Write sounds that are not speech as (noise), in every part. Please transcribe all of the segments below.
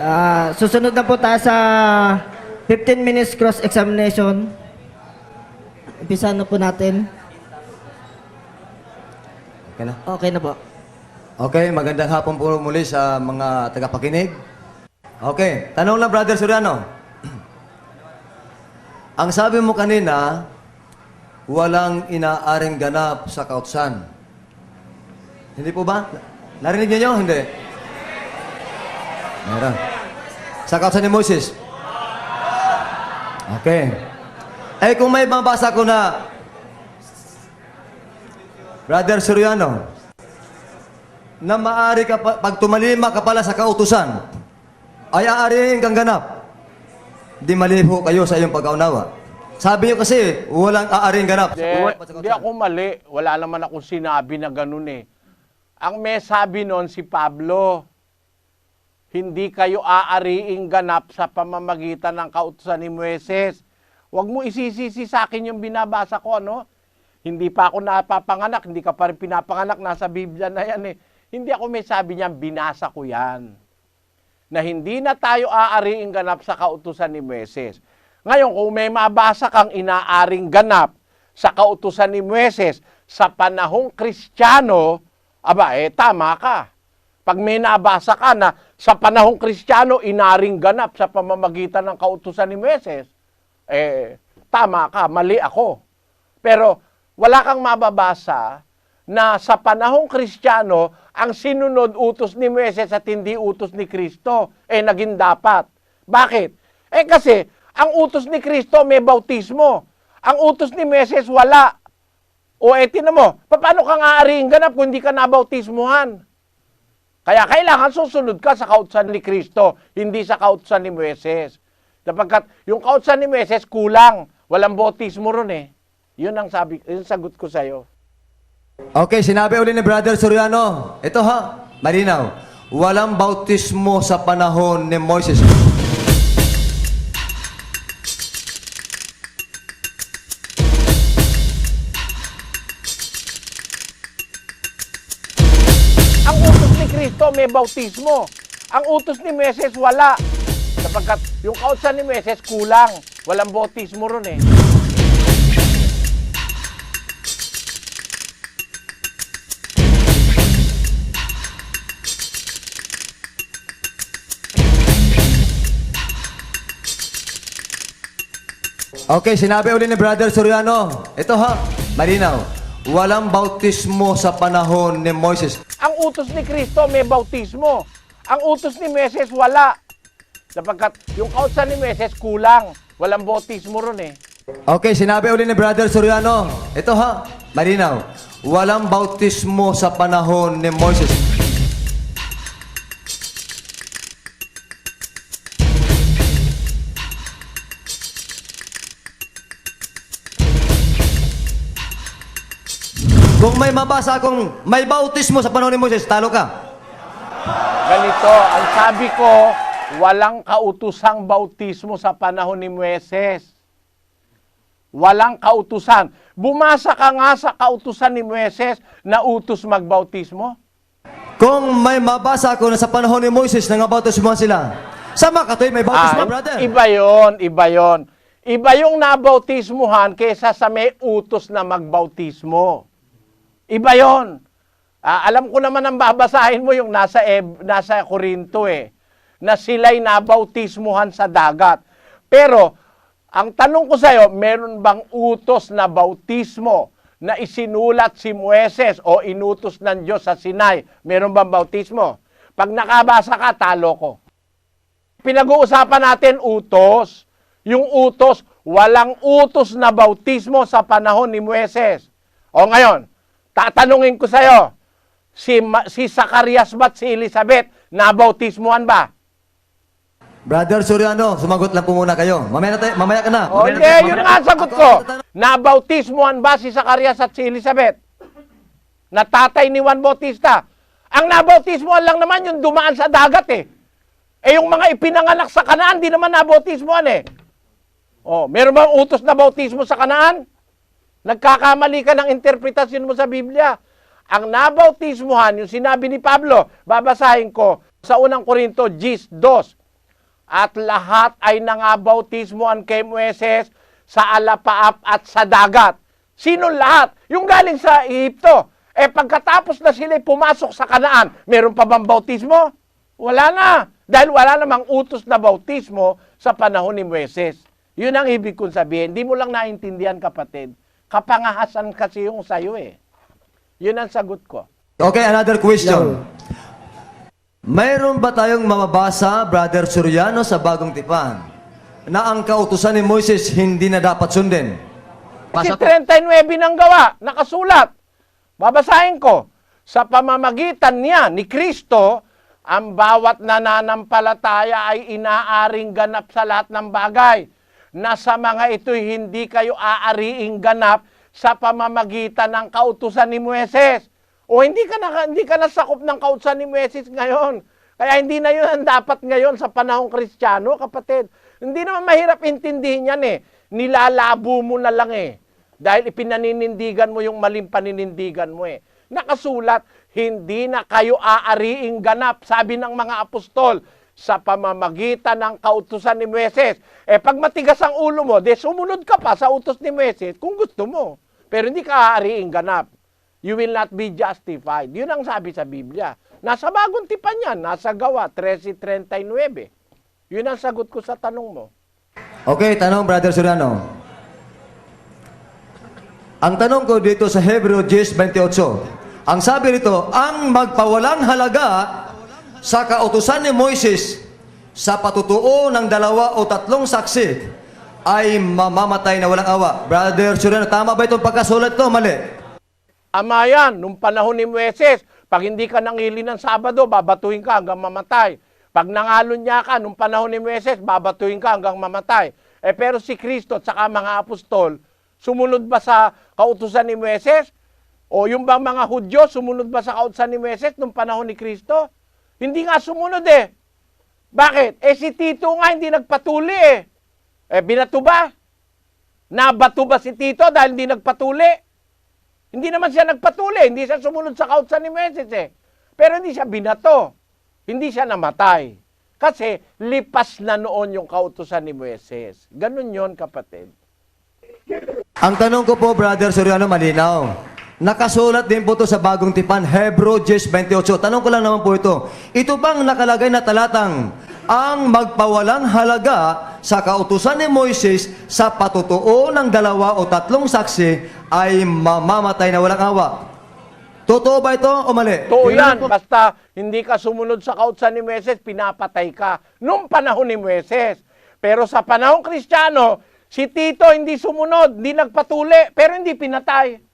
Ah, susunod na po tayo sa 15 minutes cross-examination. Umpisa na po natin. Okay na. Okay na po. Okay, magandang hapon po muli sa mga tagapakinig. Okay, tanong lang Brother Soriano. (clears throat) Ang sabi mo kanina, walang inaaring ganap sa kautsan. Hindi po ba? Narinig niyo? Hindi. Meron. Sa kautsan ni Moses. Okay. Eh kung may mabasa ko na Brother Soriano, na maari ka pa, pag tumalima ka pala sa kautusan, ay aarihin kang ganap. Di maliho kayo sa iyong pag-aunawa. Sabi niyo kasi, walang aarihin ganap. Hindi ako mali. Wala naman akong sinabi na ganun eh. Ang may sabi noon si Pablo, hindi kayo aariing ganap sa pamamagitan ng kautusan ni Moises. Huwag mo isisisi sa akin yung binabasa ko, ano? Hindi pa ako napapanganak, hindi ka pa rin pinapanganak, nasa Biblia na yan eh. Hindi ako may sabi niyan, binasa ko yan. Na hindi na tayo aariing ganap sa kautusan ni Moises. Ngayon, kung may mabasa kang inaaring ganap sa kautusan ni Moises sa panahong kristyano, aba, eh, tama ka. Pag may nabasa ka na sa panahong kristyano, inaring ganap sa pamamagitan ng kautusan ni Moises, eh, tama ka, mali ako. Pero wala kang mababasa na sa panahong kristyano, ang sinunod utos ni Moises at hindi utos ni Kristo, eh naging dapat. Bakit? Eh kasi, ang utos ni Kristo may bautismo. Ang utos ni Moises wala. O eh, tinan mo, paano ka nga aariing ganap kung hindi ka nabautismuhan? Kaya kailangan susunod ka sa kautusan ni Kristo, hindi sa kautusan ni Moises. Sapagkat yung kautusan ni Moises kulang, walang bautismo ron eh. Yun ang sabi, yun sagot ko sa'yo. Okay, sinabi uli ni Brother Soriano. Ito ha, malinaw. Walang bautismo sa panahon ni Moises. May bautismo. Ang utos ni Meses wala. Sapagkat yung kautusan ni Meses kulang. Walang bautismo ron eh. Okay, sinabi uli ni Brother Soriano. Ito ha, malinaw. Walang bautismo sa panahon ni Moises. Utos ni Kristo may bautismo. Ang utos ni Meses wala. Sapagkat yung kautusan ni Meses kulang. Walang bautismo ron eh. Okay, sinabi uli ni Brother Soriano. Ito ha, malinaw. Walang bautismo sa panahon ni Moises. Mabasa akong may bautismo sa panahon ni Moises, talo ka. Ganito, ang sabi ko, walang kautusang bautismo sa panahon ni Moises. Walang kautusan. Bumasa ka nga sa kautusan ni Moises na utos magbautismo. Kung may mabasa ako na sa panahon ni Moises na nga bautismo sila, sama ka may bautismo, Ah, brother. Iba yon, iba yon. Iba yung nabautismuhan kesa sa may utos na magbautismo. Iba yon. Ah, alam ko naman ang babasahin mo yung nasa, Eb- nasa Korinto eh, na sila'y nabautismuhan sa dagat. Pero, ang tanong ko sa'yo, meron bang utos na bautismo na isinulat si Moises o inutos ng Diyos sa Sinai? Meron bang bautismo? Pag nakabasa ka, talo ko. Pinag-uusapan natin utos. Yung utos, walang utos na bautismo sa panahon ni Moises. O ngayon, tatanungin ko sa'yo, si, si Zacarias ba't si Elizabeth, nabautismuhan ba? Brother Soriano, sumagot lang po muna kayo. Mamaya, na tayo, mamaya ka na. O Mamaya na tayo- yun mamaya- nga ang sagot ko. Nabautismuhan ba si Zacarias at si Elizabeth? Na tatay ni Juan Bautista. Ang nabautismuhan lang naman yung dumaan sa dagat eh. Eh yung mga ipinanganak sa kanaan, di naman nabautismuhan eh. Oh, meron bang utos na bautismo sa kanaan? Nagkakamali ka ng interpretasyon mo sa Biblia. Ang nabautismuhan, yung sinabi ni Pablo, babasahin ko sa unang Korinto, Gis 2, at lahat ay nangabautismoan kay Moises sa alapaap at sa dagat. Sino lahat? Yung galing sa Ehipto. Eh pagkatapos na sila pumasok sa kanaan, meron pa bang bautismo? Wala na. Dahil wala namang utos na bautismo sa panahon ni Moises. Yun ang ibig kong sabihin. Hindi mo lang naintindihan kapatid. Kapangahasan kasi yung sayo eh. Yun ang sagot ko. Okay, another question. Mayroon ba tayong mamabasa, Brother Soriano, sa bagong tipan, na ang kautusan ni Moises hindi na dapat sundin? Kasi 39 ng gawa, nakasulat. Babasahin ko. Sa pamamagitan niya ni Kristo, ang bawat nananampalataya ay inaaring ganap sa lahat ng bagay. Na sa mga ito'y hindi kayo aariing ganap sa pamamagitan ng kautusan ni Moises. O hindi ka na hindi ka nasakop ng kautusan ni Moises ngayon. Kaya hindi na 'yun ang dapat ngayon sa panahong Kristiyano, kapatid. Hindi naman mahirap intindihin 'yan eh. Nilalabo mo na lang eh. Dahil ipinaninindigan mo yung maling paninindigan mo eh. Nakasulat, hindi na kayo aariing ganap, sabi ng mga apostol, sa pamamagitan ng kautusan ni Moises. Eh pag matigas ang ulo mo, de sumunod ka pa sa utos ni Moises kung gusto mo. Pero hindi ka aariing ganap. You will not be justified. Yun ang sabi sa Biblia. Nasa bagong tipan yan, nasa gawa, 13.39. Yun ang sagot ko sa tanong mo. Okay, tanong, Brother Soriano. Ang tanong ko dito sa Hebreo 10.28, ang sabi rito, ang magpawalang halaga sa kautusan ni Moises sa patutuo ng dalawa o tatlong saksi ay mamamatay na walang awa. Brother Soriano, tama ba itong pagkasulat ko? Mali. Ama yan, nung panahon ni Moises, pag hindi ka nangili ng Sabado, babatuhin ka hanggang mamatay. Pag nangalon niya ka, nung panahon ni Moises, babatuhin ka hanggang mamatay. Eh pero si Kristo at saka mga apostol, sumunod ba sa kautusan ni Moises? O yung bang mga Hudyo, sumunod ba sa kautusan ni Moises nung panahon ni Kristo? Hindi nga sumunod eh. Bakit? Eh si Tito nga hindi nagpatuli eh. Eh binato ba? Nabato ba si Tito dahil hindi nagpatuli? Hindi naman siya nagpatuli, hindi siya sumunod sa kautsan ni Moises eh. Pero hindi siya binato. Hindi siya namatay. Kasi lipas na noon yung kautusan ni Moises. Ganun yon kapatid. Ang tanong ko po, Brother Soriano, malinaw. Nakasulat din po ito sa bagong tipan, Hebrew 10.28. Tanong ko lang naman po ito. Ito bang nakalagay na talatang ang magpawalang halaga sa kautusan ni Moises sa patutuo ng dalawa o tatlong saksi ay mamamatay na walang awa? Totoo ba ito o mali? Totoo yan. Basta hindi ka sumunod sa kautsan ni Moises, pinapatay ka. Nung panahon ni Moises. Pero sa panahon kristyano, si Tito hindi sumunod, hindi nagpatuli, pero hindi pinatay.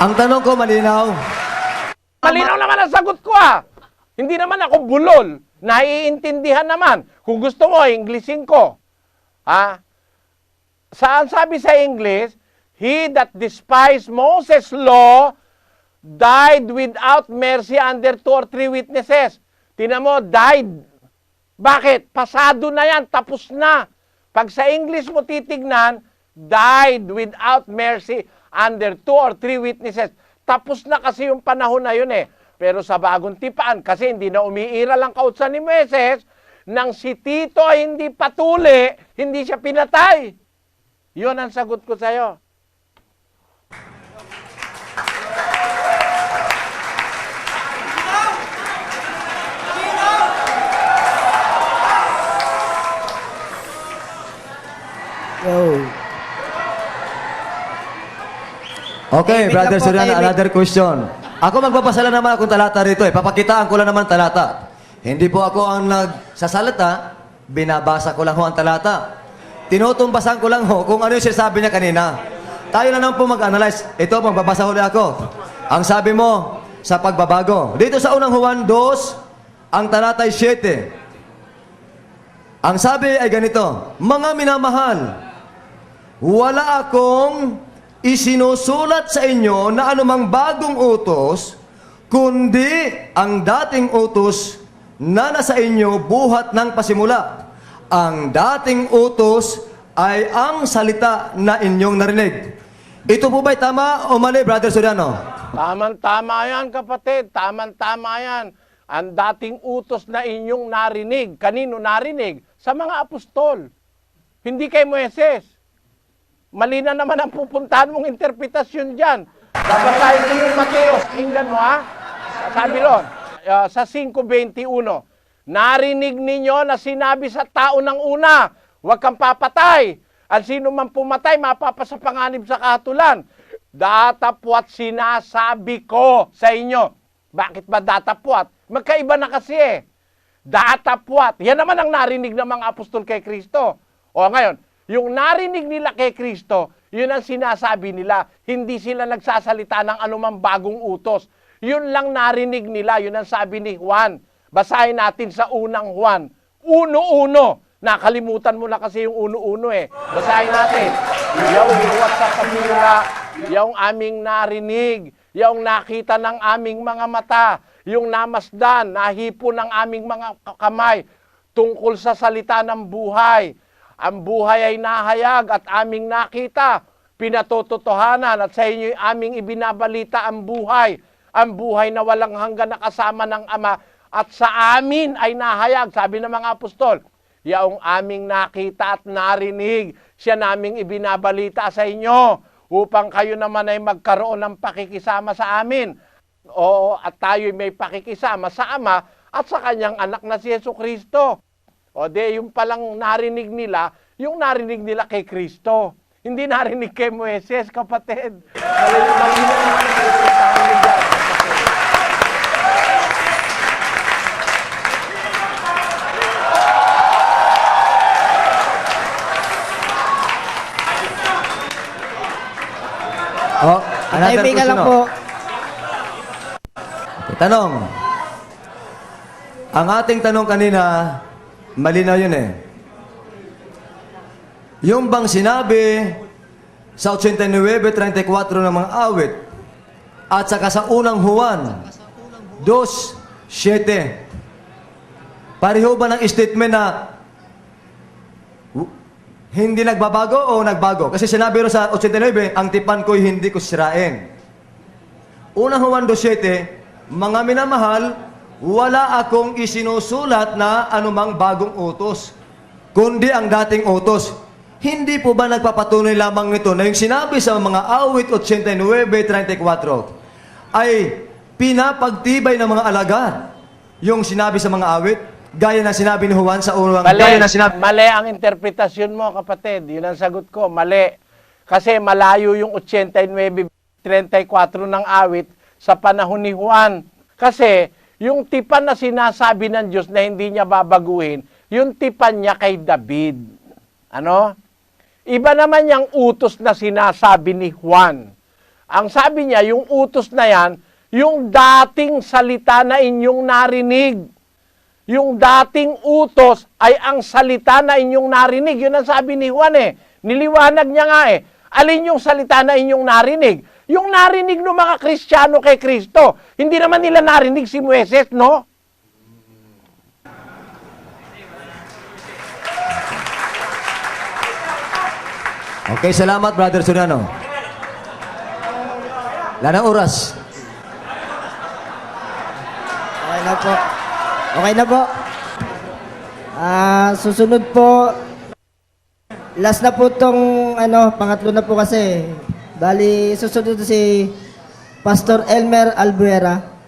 Ang tanong ko malinaw. Malinaw naman ang sagot ko ah. Hindi naman ako bulol. Naiintindihan naman. Kung gusto mo, Englishin ko. Ha? Saan sabi sa English, He that despised Moses' law died without mercy under two or three witnesses. Tinan mo, died. Bakit? Pasado na yan, tapos na. Pag sa English mo titignan, died without mercy under two or three witnesses. Tapos na kasi yung panahon na yun eh. Pero sa bagong tipaan, kasi hindi na umiira lang kautsan ni Meses, nang si Tito ay hindi patuli, hindi siya pinatay. Yun ang sagot ko sa'yo. Yo. Okay, Tahimik Brother lang Soriano, another question. Ako magpapasala naman akong talata rito eh. Papakitaan ko lang naman talata. Hindi po ako ang nagsasalita, binabasa ko lang ho ang talata. Tinutumbasan ko lang ho kung ano yung sinasabi niya kanina. Tayo na naman po mag-analyze. Ito, magbabasa huli ako. Ang sabi mo sa pagbabago. Dito sa unang Juan 2, ang talata ay 7. Ang sabi ay ganito, Mga minamahal, wala akong isinusulat sa inyo na anumang bagong utos, kundi ang dating utos na nasa inyo buhat ng pasimula. Ang dating utos ay ang salita na inyong narinig. Ito po ba'y tama o mali, Brother Soriano? Taman-tama yan, kapatid. Taman-tama yan. ang dating utos na inyong narinig. Kanino narinig? Sa mga apostol. Hindi kay Moises. Mali na naman ang pupuntahan mong interpretasyon dyan. Babasahin ko yung Mateo. Inggan mo ha. Sabi ron, uh, sa 5.21, narinig ninyo na sinabi sa tao ng una, huwag kang papatay. Ang sino man pumatay, mapapasapanganib sa katulan. Datapwat sinasabi ko sa inyo. Bakit ba datapwat? Magkaiba na kasi eh. Datapwat. Yan naman ang narinig ng mga apostol kay Kristo. O ngayon, yung narinig nila kay Kristo, yun ang sinasabi nila. Hindi sila nagsasalita ng anumang bagong utos. Yun lang narinig nila. Yun ang sabi ni Juan. Basahin natin sa unang Juan. Uno-uno. Nakalimutan mo na kasi yung uno-uno eh. Basahin natin. Yung buwat sa kamila, yung aming narinig, yung nakita ng aming mga mata, yung namasdan, nahipo ng aming mga kamay tungkol sa salita ng buhay. Ang buhay ay nahayag at aming nakita, pinatototohanan at sa inyo aming ibinabalita ang buhay. Ang buhay na walang hanggan na kasama ng Ama at sa amin ay nahayag, sabi ng mga apostol, yaong aming nakita at narinig, siya naming ibinabalita sa inyo upang kayo naman ay magkaroon ng pakikisama sa amin. Oo, at tayo may pakikisama sa Ama at sa kanyang anak na si Yesu Kristo. O de, yung palang narinig nila, yung narinig nila kay Kristo. Hindi narinig kay Moises, kapatid. Oh, another Kaibigan lang question, po. oh. Tanong. Ang ating tanong kanina, malinaw yun eh. Yung bang sinabi sa 89.34 ng mga awit at saka sa unang Juan 2.7 pareho ba ng statement na hindi nagbabago o nagbago? Kasi sinabi ro sa 89, ang tipan ko'y hindi ko sirain. Unang Juan 2.7, mga minamahal, wala akong isinusulat na anumang bagong utos, kundi ang dating utos. Hindi po ba nagpapatunay lamang nito na yung sinabi sa mga awit 89.34 ay pinapagtibay ng mga alagad yung sinabi sa mga awit, gaya ng sinabi ni Juan sa unang Mali, gaya ng sinabi mali ang interpretasyon mo, kapatid. Yun ang sagot ko, mali. Kasi malayo yung 89.34 ng awit sa panahon ni Juan. Kasi yung tipan na sinasabi ng Diyos na hindi niya babaguhin, yung tipan niya kay David. Ano? Iba naman yung utos na sinasabi ni Juan. Ang sabi niya, yung utos na yan, yung dating salita na inyong narinig. Yung dating utos ay ang salita na inyong narinig. Yun ang sabi ni Juan eh. Niliwanag niya nga eh. Alin yung salita na inyong narinig? Yung narinig ng mga Kristiyano kay Kristo. Hindi naman nila narinig si Moises, no? Okay, salamat Brother Soriano. Wala na oras. Okay na po. Okay na po. Ah, susunod po. Last na po tong ano, pangatlo na po kasi. Bali, susunod si Pastor Elmer Albuera.